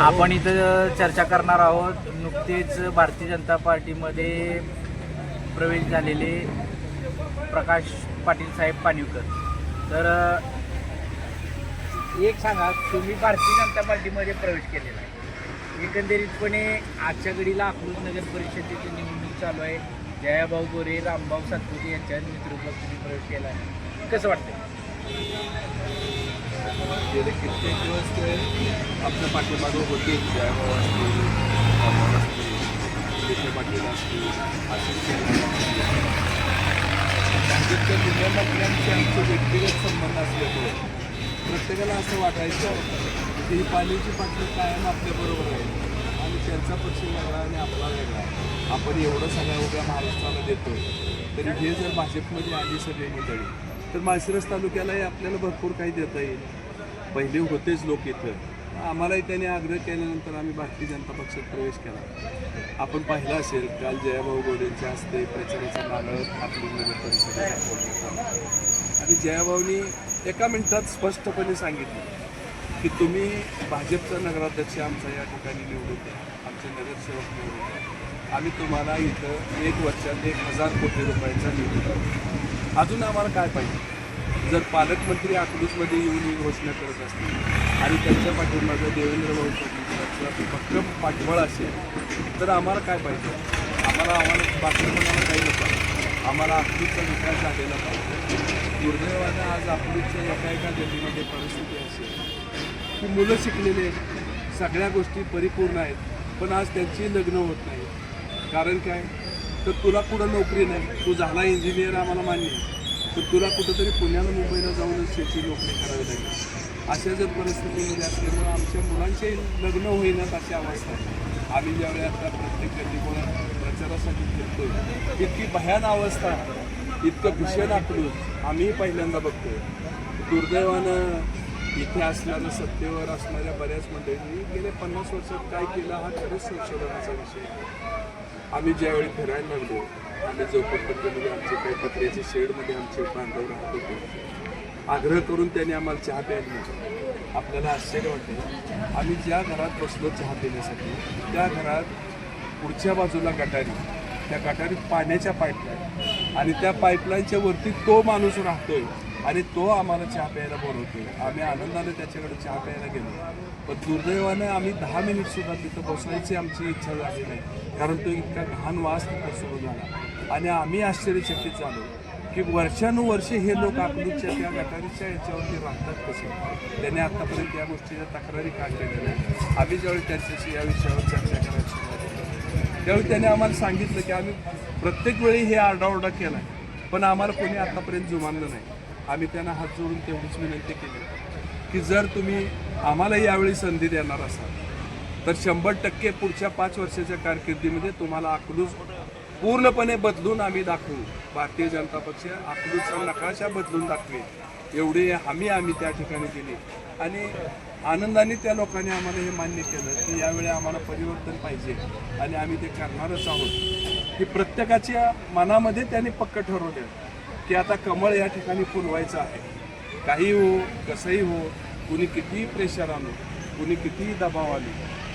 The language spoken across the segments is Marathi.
आपण इथं चर्चा करणार आहोत. नुकतेच भारतीय जनता पार्टीमध्ये प्रवेश झालेले प्रकाश पाटील साहेब पाणीवकर. तर एक सांगा तुम्ही भारतीय जनता पार्टीमध्ये प्रवेश केलेला आहे. एकंदरीतपणे आजच्या घडीला अकलूज नगर परिषदेची निवडणूक चालू आहे. जयाभाऊ गोरे रामभाऊ सातपुते यांच्या नेतृत्वात तुम्ही प्रवेश केला आहे. कसं वाटतं गेले कित्येक दिवस ते आपल्या पाठीमागं होते. जयभाव असतील रामभाऊ असतील विखे पाटील असतील आशिष त्या असतील. भाजपच्या आमचे व्यक्तिगत संबंध असल्यामुळे प्रत्येकाला असं वाटायचं की ही पाणीची पाटली कायम आपल्याबरोबर आहे आणि त्यांचा पक्ष वेगळा आणि आपला वेगळा आपण एवढं सगळ्या उभ्या महाराष्ट्राला देतो तरी हे जर भाजपमध्ये आली सगळी मंडळी तर माळशिरस तालुक्यालाही आपल्याला भरपूर काही देता येईल. पहिले होतेच लोक इथं. आम्हालाही त्याने आग्रह केल्यानंतर आम्ही भारतीय जनता पक्षात प्रवेश केला. आपण पाहिलं असेल काल जयाभाऊ गोडेंच्या हस्ते प्रचाराचा नारळ आपली नगर परिषदेला फोडण्यात आणि जयाभाऊनी एका मिनिटात स्पष्टपणे सांगितलं की तुम्ही भाजपचा नगराध्यक्ष आमचा या ठिकाणी निवडून द्या. आमचे नगरसेवक निवडून द्या. आम्ही तुम्हाला इथं एक वर्षात एक हजार कोटी रुपयांचा निधी अजून आम्हाला काय पाहिजे? जर पालकमंत्री अकलूजमध्ये येऊन ही घोषणा करत असतील आणि त्यांच्या पाठीमागं देवेंद्र भाऊ फडणवीसांचं भक्कम पाठबळ असेल तर आम्हाला काय पाहिजे? आम्हाला आम्हाला बाकी काही नको. आम्हाला अकलूजचा विकास झालेला पाहिजे. दुर्दैवानं आज अकलूजच्या एका एका गल्लीमध्ये परिस्थिती असेल की मुलं शिकलेली आहेत सगळ्या गोष्टी परिपूर्ण आहेत पण आज त्यांची लग्न होत नाही कारण काय? तर तुला कुठं नोकरी नाही? तू झाला इंजिनियर आम्हाला मान्य आहे. तुला कुठंतरी पुण्याला मुंबईला जाऊनच शेती नोकरी करावी लागेल. अशा जर परिस्थितीमध्ये असल्यामुळं आमच्या मुलांचे लग्न होईनात अशी अवस्था आहे. आम्ही ज्यावेळी आता प्रत्येक गल्लीमुळे प्रचारासाठी फिरतोय इतकी भयान अवस्था इतकं भीषण आकडून आम्हीही पहिल्यांदा बघतोय. दुर्दैवानं इथे असणाऱ्या सत्तेवर असणाऱ्या बऱ्याच मंडळींनी गेल्या पन्नास वर्षात काय केलं हा खरंच संशोधनाचा विषय आम्ही ज्यावेळी फिरायला लागलो आम्ही झोपडपट्टीमध्ये आमचे काही पत्र्याचे शेडमध्ये आमचे बांधव राहत होते. आग्रह करून त्याने आम्हाला चहा प्यायला आपल्याला आश्चर्य वाटतं आम्ही ज्या घरात बसलो चहा पिण्यासाठी त्या घरात पुढच्या बाजूला गटारी त्या गटारीत पाण्याच्या पाईपलाईन आणि त्या पाईपलाईनच्या वरती तो माणूस राहतोय. आणि तो आम्हाला चहा प्यायला बोलवतो. आम्ही आनंदाने त्याच्याकडे चहा प्यायला गेलो. पण दुर्दैवानं आम्ही दहा मिनिट सुद्धा तिथं बसायची आमची इच्छा झाली नाही. कारण तो इतका घाण वास तिथं सुरू झाला. आणि आम्ही आश्चर्यचकित झालो की वर्षानुवर्षे हे लोक अकलूजच्या त्या गटारीच्या याच्यावरती राहतात कसे? त्याने आत्तापर्यंत या गोष्टीच्या तक्रारी का केल्या नाही? आम्ही ज्यावेळी त्यांच्याशी या विषयावर चर्चा करायला सुरुवात त्यावेळी त्याने आम्हाला सांगितलं की आम्ही प्रत्येक वेळी हे आरडाओरडा केला पण आम्हाला कोणी आत्तापर्यंत जुमानलं नाही. आम्ही त्यांना हात जोडून तेवढीच विनंती केली. की जर तुम्ही आम्हाला यावेळी संधी देणार असाल तर शंभर टक्के पुढच्या पाच वर्षाच्या कारकिर्दीमध्ये तुम्हाला अकलूज पूर्णपणे बदलून आम्ही दाखवू. भारतीय जनता पक्ष अकलूजचा नकाशा बदलून दाखवेल. एवढी हमी आम्ही त्या ठिकाणी दिली. आणि आनंदाने त्या लोकांनी आम्हाला हे मान्य केलं की यावेळी आम्हाला परिवर्तन पाहिजे आणि आम्ही ते करणारच आहोत. की प्रत्येकाच्या मनामध्ये त्यांनी पक्क ठरवलं की आता कमळ या ठिकाणी फुलवायचं आहे. काही हो कसंही हो कुणी कितीही प्रेशर आलो कुणी कितीही दबाव आले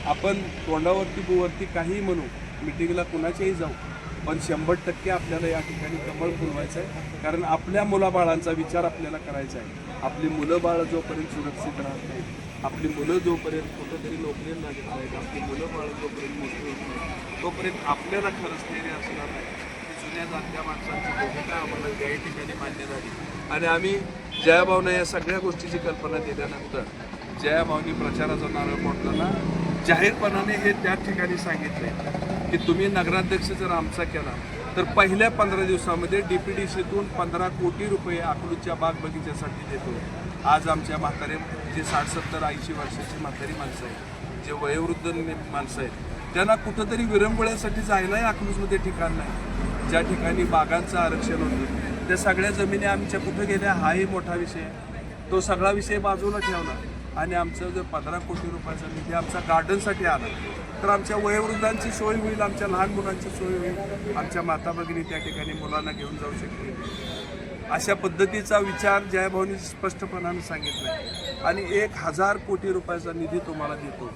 आपण तोंडावरती बुवरती काहीही म्हणू मिटिंगला कुणाच्याही जाऊ पण शंभर टक्के आपल्याला या ठिकाणी कमळ फुलवायचं आहे. कारण आपल्या मुलाबाळांचा विचार आपल्याला करायचा आहे. आपली मुलं बाळ जोपर्यंत सुरक्षित राहत नाहीत आपली मुलं जोपर्यंत कुठंतरी नोकरीला लागत नाहीत आपली मुलं बाळ जोपर्यंत मोठी होत नाही तोपर्यंत आपल्याला खरंच धैर्य असणार नाही. की जुन्या माणसांची भूमिका आम्हाला त्याही ठिकाणी मान्य झाली. आणि आम्ही जयाभावना या सगळ्या गोष्टीची कल्पना दिल्यानंतर जयाभावनी प्रचाराचा नारळ फोडताना जाहीरपणाने हे त्या ठिकाणी सांगितले की तुम्ही नगराध्यक्ष जर आमचा केला तर पहिल्या पंधरा दिवसामध्ये डी पी डी सीतून पंधरा कोटी रुपये अकलूजच्या बाग बगीच्यासाठी देतो. आज आमच्या म्हातारे जे साठ सत्तर ऐंशी वर्षाची म्हातारी माणसं आहेत जे वयोवृद्ध माणसं आहेत त्यांना कुठंतरी विरंगुळ्यासाठी जायलाही अकलूजमध्ये ठिकाण नाही. ज्या ठिकाणी बागांचं आरक्षण होतं त्या सगळ्या जमिनी आमच्या कुठं गेल्या हाही मोठा विषय आहे. तो सगळा विषय बाजूला ठेवला आणि आमचं जर पंधरा कोटी रुपयाचा निधी आमचा गार्डनसाठी आला तर आमच्या वयोवृद्धांची सोय होईल आमच्या लहान मुलांची सोय होईल आमच्या माता भगिनी त्या ठिकाणी मुलांना घेऊन जाऊ शकतील. अशा पद्धतीचा विचार जयभावनी स्पष्टपणानं सांगितला आणि एक हजार कोटी रुपयाचा निधी तुम्हाला देतो.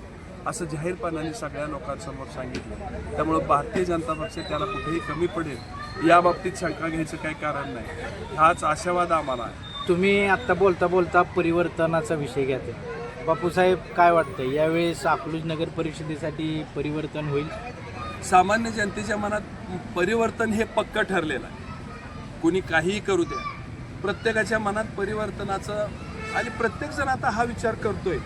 असं जाहीरपणाने सगळ्या लोकांसमोर सांगितलं. त्यामुळं भारतीय जनता पक्ष त्याला कुठेही कमी पडेल या बाबतीत शंका घ्यायचं काही कारण नाही. हाच आशावाद आम्हाला आहे. तुम्ही आत्ता बोलता बोलता परिवर्तनाचा विषय घ्याते बापूसाहेब काय वाटतं यावेळेस अकलूज नगर परिषदेसाठी परिवर्तन होईल? सामान्य जनतेच्या मनात परिवर्तन हे पक्क ठरलेलं आहे. कुणी काहीही करू द्या. प्रत्येकाच्या मनात परिवर्तनाचं आणि प्रत्येकजण आता हा विचार करतोय.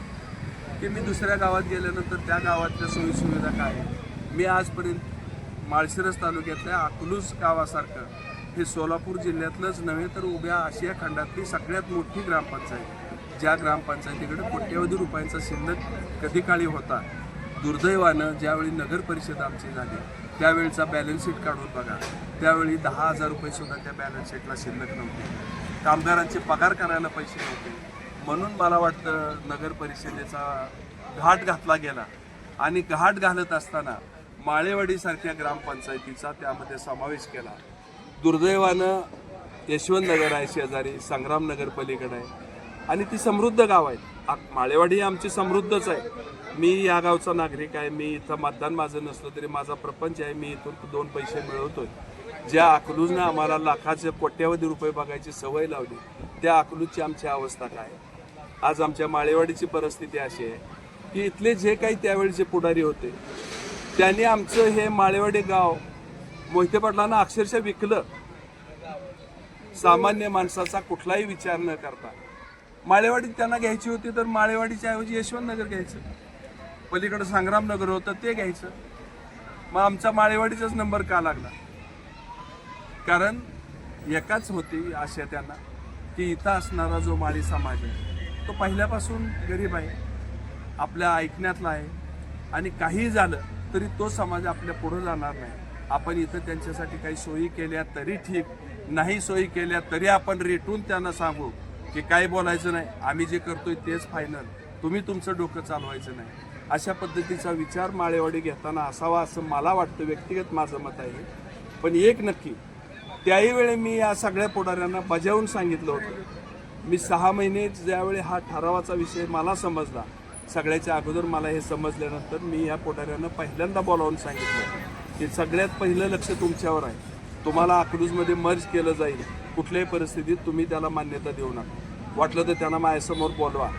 की मी दुसऱ्या गावात गेल्यानंतर त्या गावातल्या सोयीसुविधा काय आहे? मी आजपर्यंत माळशिरस तालुक्यातल्या अकलूज गावासारखं हे सोलापूर जिल्ह्यातलंच नव्हे तर उभ्या आशिया खंडातली सगळ्यात मोठी ग्रामपंचायत. ज्या ग्रामपंचायतीकडे कोट्यवधी रुपयांचा शिल्लक कधी काळी होता? दुर्दैवानं ज्यावेळी नगर परिषद आमची झाली त्यावेळचा बॅलन्स शीट काढून बघा. त्यावेळी दहा हजार रुपये सुद्धा त्या बॅलन्स शीटला शिल्लक नव्हते. कामगारांचे पगार करायला पैसे नव्हते. म्हणून मला वाटतं नगर परिषदेचा घाट घातला गेला. आणि घाट घालत असताना माळेवाडीसारख्या ग्रामपंचायतीचा त्यामध्ये समावेश केला. दुर्दैवानं यशवंत नगर आहे शेजारी संग्राम नगर पलीकडे आहे. आणि ती समृद्ध गाव आहेत आ- माळेवाडी ही आमची समृद्धच आहे. मी या गावचा नागरिक आहे. मी इथं मतदान माझं नसलं तरी माझा प्रपंच आहे. मी इथून दोन पैसे मिळवतोय. ज्या अकलूजनं आम्हाला लाखाचे कोट्यावधी रुपये बघायची सवय लावली त्या अकलूजची आमची अवस्था काय? आज आमच्या माळेवाडीची परिस्थिती अशी आहे की इथले जे काही त्यावेळेचे पुढारी होते त्यांनी आमचं हे माळेवाडी गाव मोहिते पाटलांना अक्षरशः विकलं. सामान्य माणसाचा कुठलाही विचार न करता. माळेवाडीत त्यांना घ्यायची होती तर माळेवाडीच्या ऐवजी यशवंत नगर घ्यायचं. पलीकडं संग्रामनगर होतं ते घ्यायचं. मग आमचा माळेवाडीचाच नंबर का लागला? कारण एकाच होती आशा त्यांना की इथं असणारा जो माळी समाज आहे तो पहिल्यापासून गरीब आहे आपल्या ऐकण्यातला आहे आणि काही झालं तरी तो समाज आपल्या पुढं जाणार नाही. आपण इथं त्यांच्यासाठी काही सोयी केल्या तरी ठीक नाही सोयी केल्या तरी आपण रेटून त्यांना सांगू की काय बोलायचं नाही आम्ही जे करतोय तेच फायनल तुम्ही तुमचं डोकं चालवायचं नाही. अशा पद्धतीचा विचार माळेवाडी घेताना असावा असं मला वाटतं व्यक्तिगत माझं मत आहे. पण एक नक्की त्याही वेळी मी या सगळ्या पुढाऱ्यांना बजावून सांगितलं होतं मी सहा महिने ज्यावेळी हा ठरावाचा विषय मला समजला सगळ्याच्या अगोदर मला हे समजल्यानंतर मी या पुढाऱ्यांना पहिल्यांदा बोलावून सांगितलं की सगळ्यात पहिलं लक्ष तुमच्यावर आहे. तुम्हाला अकलूजमध्ये मर्ज केलं जाईल. कुठल्याही परिस्थितीत तुम्ही त्याला मान्यता देऊ नका. वाटलं तर त्यांना माझ्यासमोर बोलवा.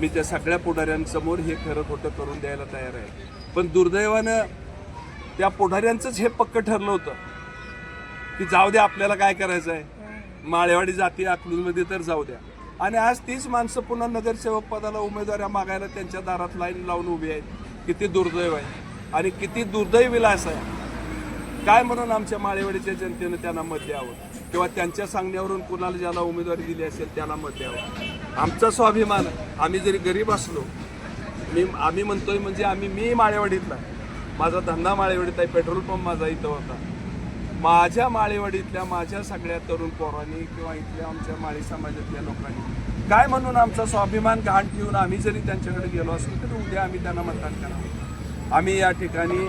मी त्या सगळ्या पुढाऱ्यांसमोर हे खरं खोटं करून द्यायला तयार आहे. पण दुर्दैवानं त्या पुढाऱ्यांचंच हे पक्क ठरलं होतं की जाऊ द्या आपल्याला काय करायचं आहे माळेवाडी जाती अकलूजमध्ये तर जाऊ द्या. आणि आज तीच माणसं पुन्हा नगरसेवक पदाला उमेदवाऱ्या मागायला त्यांच्या दारात लाईन लावून उभी आहेत. किती दुर्दैव आहे. आणि किती दुर्दैव विलास आहे. काय म्हणून आमच्या माळेवाडीच्या जनतेनं त्यांना मत द्यावं? किंवा त्यांच्या सांगण्यावरून कुणाला ज्याला उमेदवारी दिली असेल त्याला मत द्यावं? आमचा स्वाभिमान आहे. आम्ही जरी गरीब असलो मी आम्ही म्हणतोय म्हणजे आम्ही मी माळेवाडीतला माझा धंदा माळेवाडीत आहे. पेट्रोल पंप माझा इथं होता. माझ्या माळेवाडीतल्या माझ्या सगळ्या तरुण पोरांनी किंवा इथल्या आमच्या माळी समाजातल्या लोकांनी काय म्हणून आमचा स्वाभिमान गहाण ठेवून आम्ही जरी त्यांच्याकडे गेलो असलो तरी उद्या आम्ही त्यांना मतदान करावं आम्ही या ठिकाणी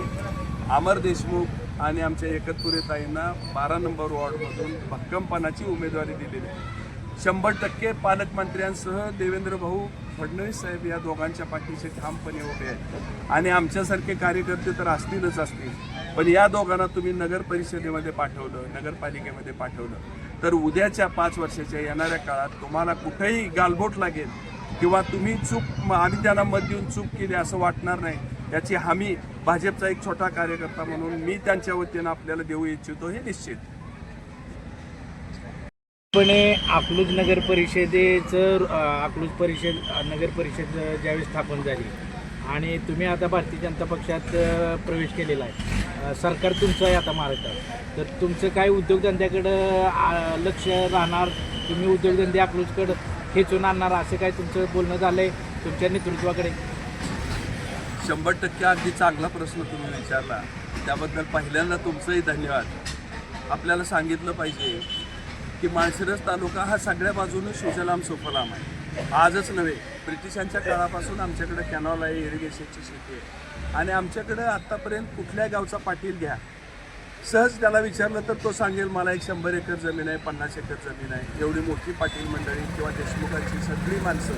अमर देशमुख आणि आमच्या एकतपुरे ताईंना बारा नंबर वॉर्डमधून भक्कमपणाची उमेदवारी दिलेली आहे. शंभर टक्के पालकमंत्र्यांसह देवेंद्र भाऊ फडणवीस साहेब या दोघांच्या पाठीशी ठामपणे उभे आहेत. आणि आमच्यासारखे कार्यकर्ते तर असतीलच असतील. पण या दोघांना तुम्ही नगर परिषदेमध्ये पाठवलं नगरपालिकेमध्ये पाठवलं. तर उद्याच्या पाच वर्षाच्या येणाऱ्या काळात तुम्हाला कुठेही गालबोट लागेल किंवा तुम्ही चूक आम्ही त्यांना मत देऊन चूक केली असं वाटणार नाही. याची हमी भाजपचा एक छोटा कार्यकर्ता म्हणून मी त्यांच्या वतीनं आपल्याला देऊ इच्छितो हे निश्चित. पण अकलूज नगर परिषदेचं अकलूज परिषद नगर परिषद ज्यावेळी स्थापन झाली आणि तुम्ही आता भारतीय जनता पक्षात प्रवेश केलेला आहे. सरकार तुमचं आहे आता महाराष्ट्रात. तर तुमचं काय उद्योगधंद्याकडं लक्ष राहणार? तुम्ही उद्योगधंदे अकलूजकडं खेचून आणणार? असं काय तुमचं बोलणं झालं आहे तुमच्या नेतृत्वाकडे? शंभर टक्के अगदी चांगला प्रश्न तुम्ही विचारला. त्याबद्दल पहिल्यांदा तुमचंही धन्यवाद. आपल्याला सांगितलं पाहिजे की माळशिरस तालुका हा सगळ्या बाजूने सुजलाम सुफलाम आहे. आजच नव्हे ब्रिटिशांच्या काळापासून आमच्याकडे कॅनॉल आहे इरिगेशनची शेती आहे. आणि आमच्याकडं आत्तापर्यंत कुठल्या गावचा पाटील घ्या. सहज त्याला विचारलं तर तो सांगेल मला एक शंभर एकर जमीन आहे पन्नास एकर जमीन आहे. एवढी मोठी पाटील मंडळी किंवा देशमुखांची सगळी माणसं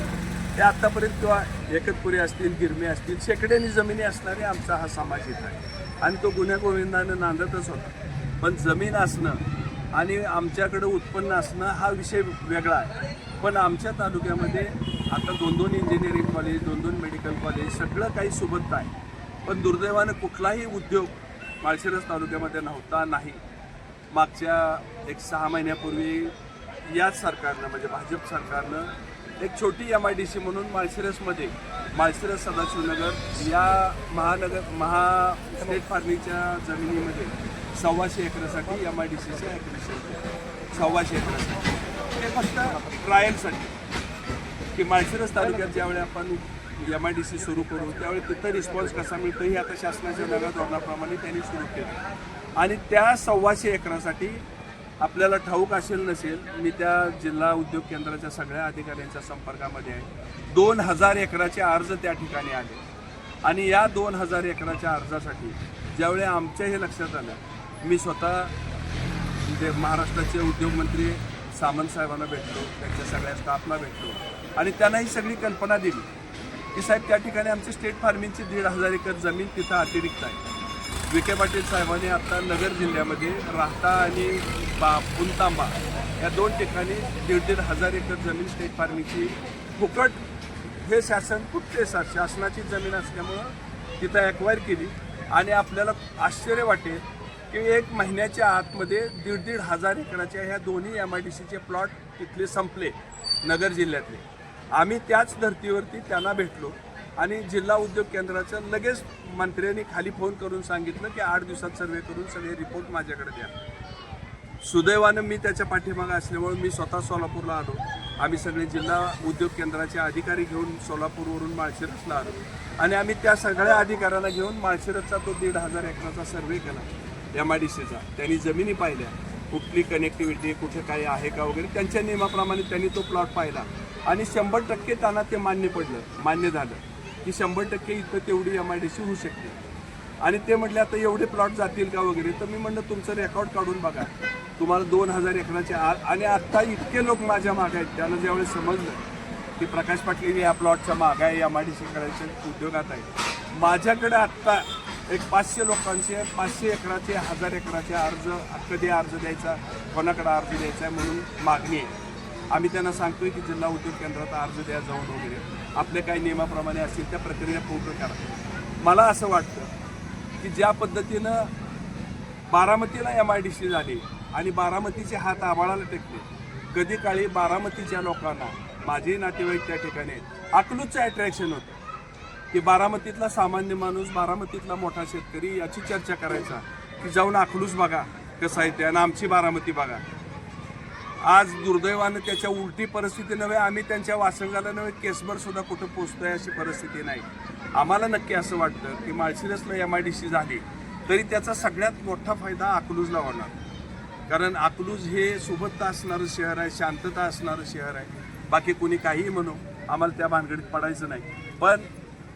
हे आत्तापर्यंत किंवा एकतपुरी असतील गिरमी असतील शेकड्यानी जमिनी असणारे आमचा हा समाज इथं आहे. आणि तो गुन्ह्या गोविंदानं नांदतच होता. पण जमीन असणं आणि आमच्याकडं उत्पन्न असणं हा विषय वेगळा आहे. पण आमच्या तालुक्यामध्ये आता दोन दोन इंजिनिअरिंग कॉलेज दोन दोन मेडिकल कॉलेज सगळं काही सोबत आहे. पण दुर्दैवानं कुठलाही उद्योग माळशिरस तालुक्यामध्ये नव्हता नाही. मागच्या एक सहा महिन्यापूर्वी याच सरकारनं म्हणजे भाजप सरकारनं एक छोटी एम आय डी सी म्हणून माळशिरसमध्ये माळशिरस सदाशिवनगर या महानगर महा स्टेट फार्मिंगच्या जमिनीमध्ये सव्वाशे एकरासाठी एम आय डी सीचे ॲक्विशन सव्वाशे एकरासाठी. ते फक्त ट्रायलसाठी. की माळशिरस तालुक्यात ज्यावेळी आपण एम आय डी सी सुरू करू त्यावेळी तिथं रिस्पॉन्स कसा मिळतो ही आता शासनाच्या नव्या धोरणाप्रमाणे त्यांनी सुरू केलं. आणि त्या सव्वाशे एकरासाठी आपल्याला ठाऊक असेल नसेल मी त्या जिल्हा उद्योग केंद्राच्या सगळ्या अधिकाऱ्यांच्या संपर्कामध्ये आहे. दोन हजार एकराचे अर्ज त्या ठिकाणी आले. आणि या दोन हजार एकराच्या अर्जासाठी ज्यावेळी आमच्या हे लक्षात आलं मी स्वतः म्हणजे महाराष्ट्राचे उद्योगमंत्री सामंत साहेबांना भेटलो त्यांच्या सगळ्या स्टाफला भेटलो. आणि त्यांना ही सगळी कल्पना दिली की साहेब त्या ठिकाणी आमची स्टेट फार्मिंगची दीड हजार एकर जमीन तिथं अतिरिक्त आहे. विखे पाटील साहेबांनी आता नगर जिल्ह्यामध्ये राहता आणि बा पुंतांबा या दोन ठिकाणी दीड दीड हजार एकर जमीन स्टेट फार्मिंगची फुकट हे शासन कुठले सा शासनाची जमीन असल्यामुळं तिथं ॲक्वायर केली. आणि आपल्याला आश्चर्य वाटेल की एक महिन्याच्या आतमध्ये दीड दीड हजार एकराच्या ह्या दोन्ही एम आय डी सीचे प्लॉट तिथले संपले नगर जिल्ह्यातले. आम्ही त्याच धर्तीवरती त्यांना भेटलो आणि जिल्हा उद्योग केंद्राचं लगेच मंत्र्यांनी खाली फोन करून सांगितलं की आठ दिवसात सर्वे करून सगळे रिपोर्ट माझ्याकडे द्या. सुदैवानं मी त्याच्या पाठीमागं असल्यामुळे मी स्वतः सोलापूरला आलो. आम्ही सगळे जिल्हा उद्योग केंद्राचे अधिकारी घेऊन सोलापूरवरून माळशिरसला आलो. आणि आम्ही त्या सगळ्या अधिकाऱ्यांना घेऊन माळशिरसचा तो दीड हजार एकराचा सर्वे केला. एम आय डी सीचा त्यांनी जमिनी पाहिल्या. कुठली कनेक्टिव्हिटी कुठे काय आहे का वगैरे त्यांच्या नियमाप्रमाणे त्यांनी तो प्लॉट पाहिला. आणि शंभर टक्के त्यांना ते मान्य पडलं. मान्य झालं. की शंभर टक्के इथं तेवढी एम आय डी सी होऊ शकते. आणि ते म्हटले आता एवढे प्लॉट जातील का वगैरे? तर मी म्हणलं तुमचं रेकॉर्ड काढून बघा. तुम्हाला दोन हजार एकराचे आत आणि आत्ता इतके लोक माझ्या मागे आहेत. त्यांना ज्यावेळेस समजलं की प्रकाश पाटील या प्लॉटच्या मागे आहे एम आय डी सी करायच्या उद्योगात आहे माझ्याकडे आत्ता एक पाचशे लोकांचे पाचशे एकराचे हजार एकराचे अर्ज कधी अर्ज द्यायचा कोणाकडे अर्ज द्यायचा आहे म्हणून मागणी आहे. आम्ही त्यांना सांगतोय की जिल्हा उद्योग केंद्रात अर्ज द्या जाऊन वगैरे. आपल्या काही नियमाप्रमाणे असतील त्या प्रक्रिया पूर्ण करा. मला असं वाटतं की ज्या पद्धतीनं बारामतीला एम आय डी सी झाली आणि बारामतीचे हात आबाळाला टेकले कधी काळी बारामतीच्या लोकांना माझे नातेवाईक त्या ठिकाणी आहेत. अकलूजचं अट्रॅक्शन होतं. की बारामतीतला सामान्य माणूस बारामतीतला मोठा शेतकरी याची चर्चा करायचा. की जाऊन अकलूज बघा कसं आहे ते आणि आमची बारामती बघा. आज दुर्दैवानं त्याच्या उलटी परिस्थिती नव्हे आम्ही त्यांच्या वासंगाला नव्हे केसभर सुद्धा कुठं पोचतोय अशी परिस्थिती नाही. आम्हाला नक्की असं वाटतं की माळशिरसला एम आय डी सी झाली तरी त्याचा सगळ्यात मोठा फायदा अकलूजला होणार. कारण अकलूज हे सुबत्ता असणारं शहर आहे शांतता असणारं शहर आहे. बाकी कोणी काहीही म्हणू आम्हाला त्या भानगडीत पडायचं नाही. पण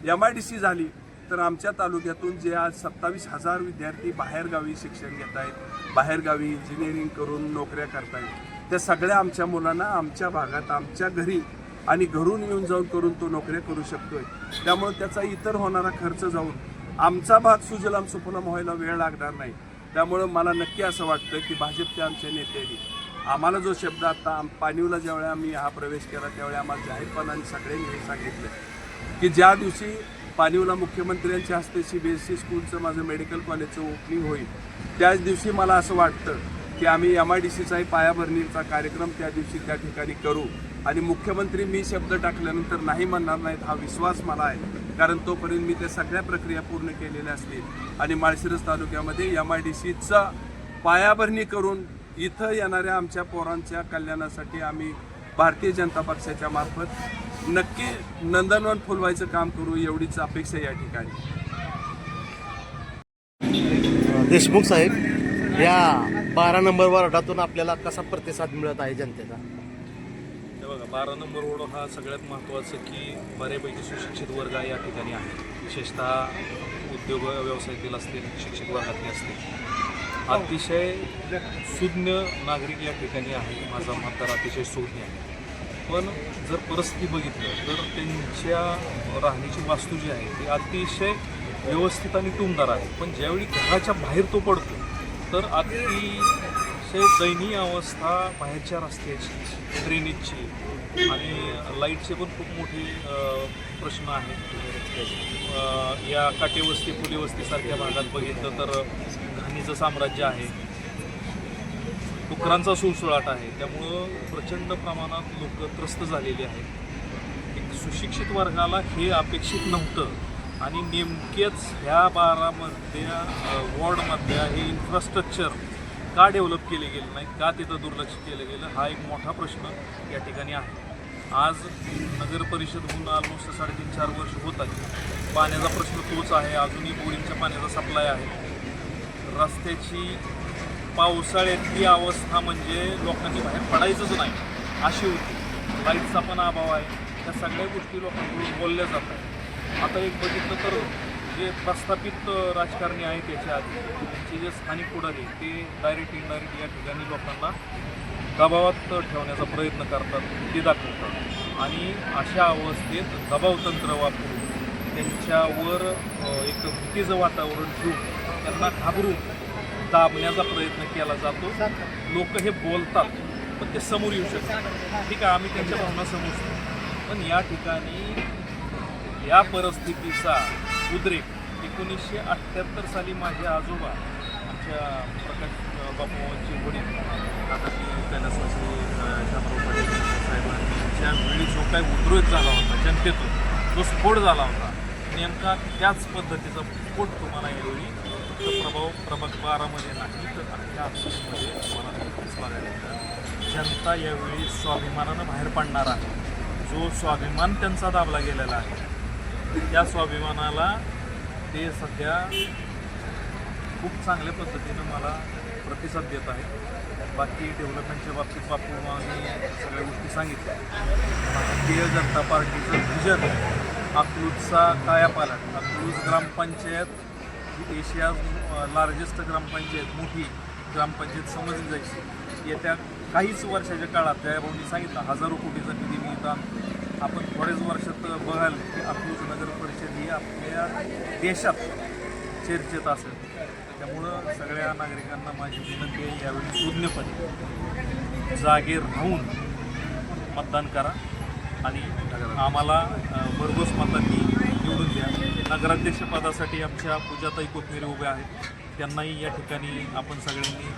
एम आय डी सी झाली तर आमच्या तालुक्यातून जे आज सत्तावीस हजार विद्यार्थी बाहेरगावी शिक्षण घेत आहेत बाहेरगावी इंजिनिअरिंग करून नोकऱ्या करतायत. त्या सगळ्या आमच्या मुलांना आमच्या भागात आमच्या घरी आणि घरून येऊन जाऊन करून तो नोकऱ्या करू शकतोय. त्यामुळे त्याचा इतर होणारा खर्च जाऊन आमचा भाग सुजलाम सुफलाम व्हायला वेळ लागणार नाही. त्यामुळं मला नक्की असं वाटतं की भाजपच्या आमच्या नेत्यांनी आम्हाला जो शब्द आता पाणीवला ज्यावेळी आम्ही हा प्रवेश केला त्यावेळी आम्हाला जाहीरपणाने सगळ्यांनी हे सांगितलं. की ज्या दिवशी पाणीवला मुख्यमंत्र्यांच्या हस्ते सी बी एस सी स्कूलचं माझं मेडिकल कॉलेजचं ओपनिंग होईल त्याच दिवशी मला असं वाटतं की आम्ही एम आय डी सीचाही पायाभरणीचा कार्यक्रम त्या दिवशी त्या ठिकाणी करू. आणि मुख्यमंत्री मी शब्द टाकल्यानंतर नाही म्हणणार नाहीत हा विश्वास मला आहे. कारण तोपर्यंत मी त्या सगळ्या प्रक्रिया पूर्ण केलेल्या असतील. आणि माळशिरस तालुक्यामध्ये एम आय डी सीचा पायाभरणी करून इथं येणाऱ्या आमच्या पोरांच्या कल्याणासाठी आम्ही भारतीय जनता पक्षाच्या मार्फत नक्की नंदनवन फुलवायचं काम करू एवढीच अपेक्षा या ठिकाणी. देशमुख साहेब या बारा नंबर वार्डातून आपल्याला कसा प्रतिसाद मिळत आहे जनतेचा? हे बघा बारा नंबर रोड हा सगळ्यात महत्त्वाचं की बऱ्यापैकी सुशिक्षित वर्ग या ठिकाणी आहे. विशेषतः उद्योग व्यवसायातील असतील शिक्षक वर्गातील असतील. अतिशय सुज्ञ नागरिक या ठिकाणी आहे. माझा मतदार अतिशय सुज्ञ आहे. पण जर परिस्थिती बघितलं तर त्यांच्या राहण्याची वास्तू जी आहे ती अतिशय व्यवस्थित आणि टुमदार आहे. पण ज्यावेळी घराच्या बाहेर तो पडतो तर अतिशय दयनीय अवस्था बाहेरच्या रस्त्याची ड्रेनेजची आणि लाईटचे पण खूप मोठे प्रश्न आहेत. या काटेवस्ती फुलेवस्तीसारख्या भागात बघितलं तर घाणीचं साम्राज्य आहे. डुकरांचा सुळसुळाट आहे. त्यामुळं प्रचंड प्रमाणात लोक त्रस्त झालेली आहेत. एक सुशिक्षित वर्गाला हे अपेक्षित नव्हतं. आणि नेमकेच ह्या बारामधल्या वॉर्डमधल्या हे इन्फ्रास्ट्रक्चर का डेव्हलप केले गेले नाही का तिथं दुर्लक्ष केलं गेलं हा एक मोठा प्रश्न या ठिकाणी आहे. आज नगर परिषद होऊन ऑलमोस्ट साडेतीन चार वर्ष होत आहे पाण्याचा प्रश्न तोच आहे. अजूनही बोरिंगच्या पाण्याचा सप्लाय आहे. रस्त्याची पावसाळ्यातली अवस्था म्हणजे लोकांनी बाहेर पडायचंच नाही. अशी होती. लाईटचा पण अभाव आहे. त्या सगळ्या गोष्टी लोकांकडून बोलल्या जातात आता एक बघितलं तर जे प्रस्थापित राजकारणी आहेत त्याच्या आधी त्यांचे जे स्थानिक पुढारी ते डायरेक्ट इनडायरेक्ट या ठिकाणी लोकांना दबावात ठेवण्याचा प्रयत्न करतात ते दाखवतात. आणि अशा अवस्थेत दबाव तंत्र वापरून त्यांच्यावर एक भीतीचं वातावरण ठेवून त्यांना घाबरून दाबण्याचा प्रयत्न केला जातो. लोक हे बोलतात पण ते समोर येऊ शकतात ठीक आहे आम्ही त्यांच्या भावना समजतो. पण या ठिकाणी या परिस्थितीचा उद्रेक एकोणीसशे अठ्ठ्याहत्तर साली माझे आजोबा आमच्या प्रकाश बापूंचे वडील आता कैलासवासी शामराव पाटील साहेबांनी त्यावेळी जो काही उद्रेक झाला होता जनतेतून जो स्फोट झाला होता नेमका त्याच पद्धतीचा स्फोट तुम्हाला यावेळी फक्त प्रभाव प्रभाग बारामध्ये नाही तर आपल्या आसाममध्ये जनता यावेळी स्वाभिमानानं बाहेर पडणार आहे. जो स्वाभिमान त्यांचा दाबला गेलेला आहे त्या स्वाभिमानाला ते सध्या खूप चांगल्या पद्धतीनं मला प्रतिसाद देत आहे बाकी डेव्हलपमेंटच्या बाबतीत बापू मी सगळ्या गोष्टी सांगितल्या. भारतीय जनता पार्टीचं विजन अकलूजचा कायापालट अकलूज ग्रामपंचायत ही एशिया लार्जेस्ट ग्रामपंचायत मोठी ग्रामपंचायत समजली जायची. येत्या काहीच वर्षाच्या काळात जयाभाऊनी सांगितलं हजारो कोटीचा निधी मिळतात आपण थोड्याच वर्षात बघाल की अकलूज नगर परिषद ही आपल्या देशात चर्चेत असेल. त्यामुळं सगळ्या नागरिकांना माझी विनंती आहे यावेळी सुज्ञपणे जागे राहून मतदान करा आणि आम्हाला भरघोस मतदान नगराध्यक्षपदासाठी आमच्या पूजाताई कोथमिरे उभ्या आहेत. त्यांनाही या ठिकाणी आपण सगळ्यांनी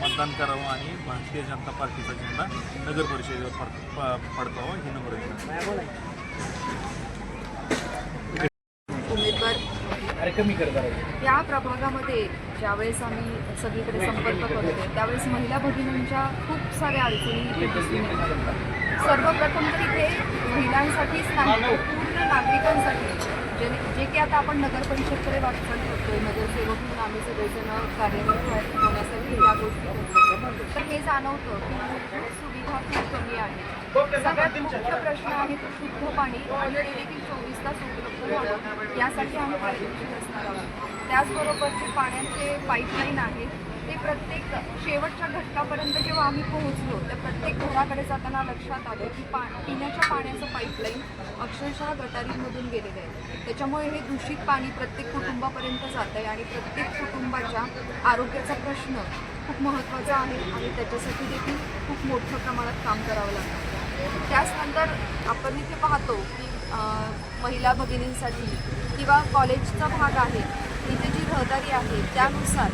मतदान करावं आणि भारतीय जनता पार्टीचा झेंडा नगर परिषदेवर फड फडकावा ही नम्र उमेदवार कमी या प्रभागामध्ये ज्यावेळेस आम्ही सगळीकडे संपर्क करतो त्यावेळेस महिला भगिनींच्या खूप साऱ्या अडचणी दिसून येतात सर्वप्रथम तर इथे महिलांसाठीच नाही पूर्ण नागरिकांसाठी जे जे की आता आपण नगर परिषदकडे वाटचाल करतोय नगरसेवक म्हणून आम्ही सगळेजण कार्यरत आहे- होण्यासाठी या गोष्टी करतो तर हे जाणवतं की मूलभूत सुविधा खूप कमी आहेत सगळ्यात मुख्य प्रश्न आहे तो शुद्ध पाणी आणि ते देखील चोवीस तास उपलब्ध व्हावं यासाठी आम्ही प्रयत्नशील असणार आहोत. त्याचबरोबर जे पाण्याचे पाईपलाईन आहेत ते प्रत्येक शेवटच्या घटकापर्यंत जेव्हा आम्ही पोहोचलो तर प्रत्येक घराकडे जाताना लक्षात आलं की पा पिण्याच्या पाण्याचं पाईपलाईन अक्षरशः गटारींमधून गेलेलं आहे. त्याच्यामुळे हे दूषित पाणी प्रत्येक कुटुंबापर्यंत जात आहे आणि प्रत्येक कुटुंबाच्या आरोग्याचा प्रश्न खूप महत्त्वाचा आहे आणि त्याच्यासाठी देखील खूप मोठ्या प्रमाणात काम करावं लागतं. त्याचनंतर आपण इथे पाहतो की महिला भगिनींसाठी किंवा कॉलेजचा भाग आहे इथे जी रहदारी आहे त्यानुसार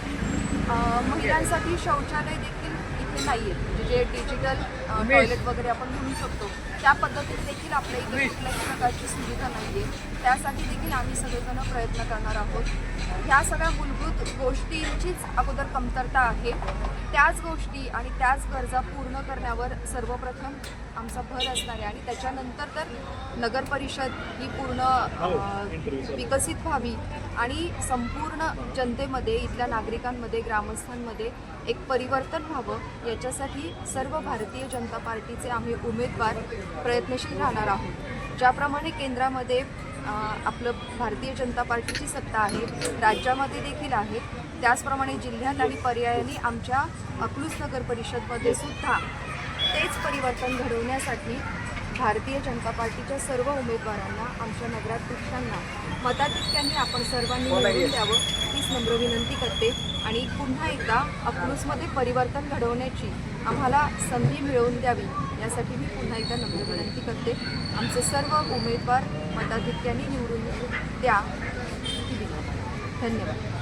महिलांसाठी शौचालय देखील इथे नाही आहेत जे डिजिटल टॉयलेट वगैरे आपण म्हणू शकतो त्या पद्धतीने देखील आपल्या इथे कुठल्याही प्रकारची सुविधा नाही आहे त्यासाठी देखील आम्ही सगळेजण प्रयत्न करणार आहोत. ह्या सगळ्या मूलभूत गोष्टींचीच अगोदर कमतरता आहे. त्याच गोष्टी आणि त्याच गरजा पूर्ण करण्यावर सर्वप्रथम आमचा भर असणार आहे. आणि त्याच्यानंतर तर नगर परिषद ही पूर्ण अ, विकसित व्हावी आणि संपूर्ण जनतेमध्ये इथल्या नागरिकांमध्ये ग्रामस्थांमध्ये एक परिवर्तन व्हावं याच्यासाठी सर्व भारतीय जनता पार्टीचे आम्ही उमेदवार प्रयत्नशील राहणार आहोत. ज्याप्रमाणे केंद्रामध्ये आपलं भारतीय जनता पार्टीची सत्ता आहे राज्यामध्ये देखील आहे त्याचप्रमाणे जिल्ह्यात आणि पर्यायाने आमच्या अकलूज नगर परिषदमध्ये सुद्धा तेच परिवर्तन घडवण्यासाठी भारतीय जनता पार्टीच्या सर्व उमेदवारांना आमच्या नगराध्यक्षांना मताधिक्यांनी आपण सर्वांनी निवडून द्यावं हीच नम्र विनंती करते. आणि पुन्हा एकदा अकलूजमध्ये परिवर्तन घडवण्याची आम्हाला संधी मिळवून द्यावी यासाठी मी पुन्हा एकदा नम्र विनंती करते. आमचे सर्व उमेदवार मताधिक्याने निवडून द्या. धन्यवाद.